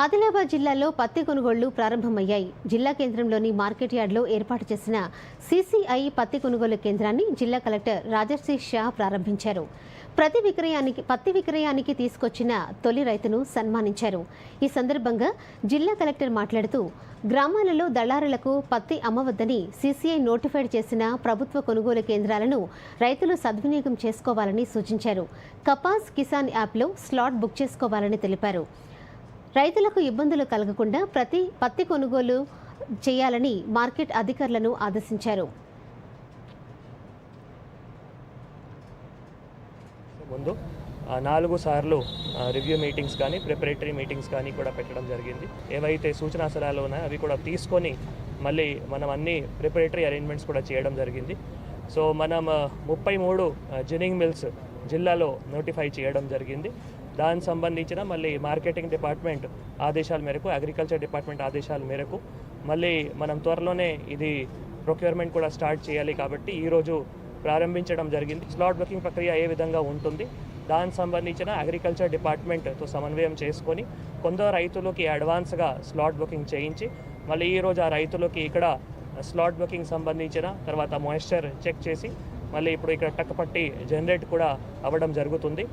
ఆదిలాబాద్ జిల్లాలో పత్తి కొనుగోళ్ళు ప్రారంభమయ్యాయి. జిల్లా కేంద్రంలోని మార్కెట్ యార్డ్లో ఏర్పాటు చేసిన సీసీఐ పత్తి కొనుగోలు కేంద్రాన్ని జిల్లా కలెక్టర్ రాజర్షి షా ప్రారంభించారు. ప్రతి విక్రయానికి పత్తి విక్రయానికి తీసుకొచ్చిన తొలి రైతును సన్మానించారు. ఈ సందర్భంగా జిల్లా కలెక్టర్ మాట్లాడుతూ గ్రామాలలో దళారులకు పత్తి అమ్మవద్దని సీసీఐ నోటిఫైడ్ చేసిన ప్రభుత్వ కొనుగోలు కేంద్రాలను రైతులు సద్వినియోగం చేసుకోవాలని సూచించారు. కపాస్ కిసాన్ యాప్లో స్లాట్ బుక్ చేసుకోవాలని తెలిపారు. రైతులకు ఇబ్బందులు కలగకుండా ప్రతి పత్తి కొనుగోలు చేయాలని మార్కెట్ అధికారులను ఆదేశించారు. ముందు నాలుగు సార్లు రివ్యూ మీటింగ్స్ కానీ ప్రిపరేటరీ మీటింగ్స్ కానీ కూడా పెట్టడం జరిగింది. ఏవైతే సూచనా సలహాలు ఉన్నాయో అవి కూడా తీసుకొని మళ్ళీ మనం అన్ని ప్రిపరేటరీ అరేంజ్మెంట్స్ కూడా చేయడం జరిగింది. సో మనం ముప్పై మూడు జిన్నింగ్ మిల్స్ జిల్లాలో నోటిఫై చేయడం జరిగింది. దానికి సంబంధించిన మళ్ళీ మార్కెటింగ్ డిపార్ట్మెంట్ ఆదేశాల మేరకు అగ్రికల్చర్ డిపార్ట్మెంట్ ఆదేశాల మేరకు మళ్ళీ మనం త్వరలోనే ఇది ప్రొక్యూర్మెంట్ కూడా స్టార్ట్ చేయాలి కాబట్టి ఈరోజు ప్రారంభించడం జరిగింది. స్లాట్ బుకింగ్ ప్రక్రియ ఏ విధంగా ఉంటుంది దానికి సంబంధించిన అగ్రికల్చర్ డిపార్ట్మెంట్తో సమన్వయం చేసుకొని కొందరు రైతులకి అడ్వాన్స్గా స్లాట్ బుకింగ్ చేయించి మళ్ళీ ఈరోజు ఆ రైతులకి ఇక్కడ స్లాట్ బుకింగ్ సంబంధించిన తర్వాత మాయిశ్చర్ చెక్ చేసి మళ్ళీ ఇప్పుడు ఇక్కడ టక్కపట్టి జనరేట్ కూడా అవ్వడం జరుగుతుంది.